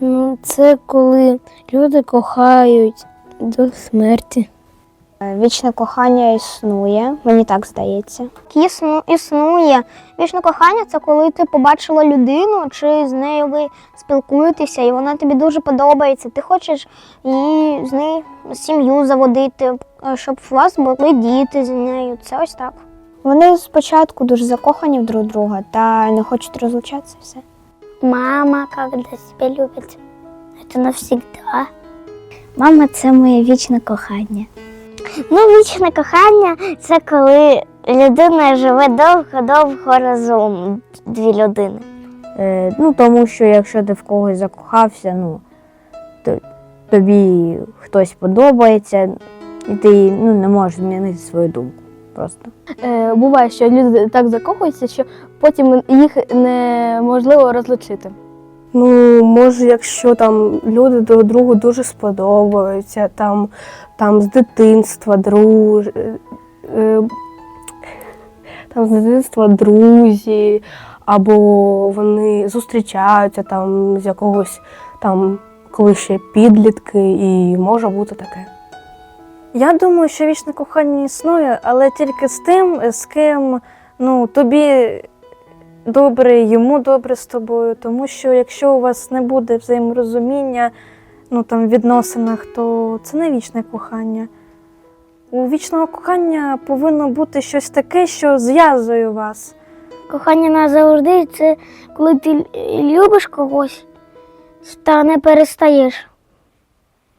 Ну, це коли люди кохають до смерті. Вічне кохання існує, мені так здається. Існу, існує. Вічне кохання це коли ти побачила людину, чи з нею ви спілкуєтеся, і вона тобі дуже подобається. Ти хочеш її з нею сім'ю заводити, щоб у вас були діти з нею. Це ось так. Вони спочатку дуже закохані в друг друга та не хочуть розлучатися все. Мама, когда тебя любит, это навсегда. Мама це моє вічне кохання. Ну, вічне кохання це коли людина живе довго-довго разом, дві людини. Е, ну, тому що якщо ти в когось закохався, ну, то тобі хтось подобається, і ти ну, не можеш змінити свою думку. Просто. Е, буває, що люди так закохуються, що потім їх неможливо розлучити. Ну, може, якщо там люди друг другу дуже сподобаються, там, там з дитинства друж... е, е, там з дитинства друзі, або вони зустрічаються там з якогось там, коли ще підлітки, і може бути таке. Я думаю, що вічне кохання існує, але тільки з тим, з ким ну, тобі добре, йому добре з тобою. Тому що якщо у вас не буде взаєморозуміння ну, там, в відносинах, то це не вічне кохання. У вічного кохання повинно бути щось таке, що зв'язує вас. Кохання назавжди це коли ти любиш когось та не перестаєш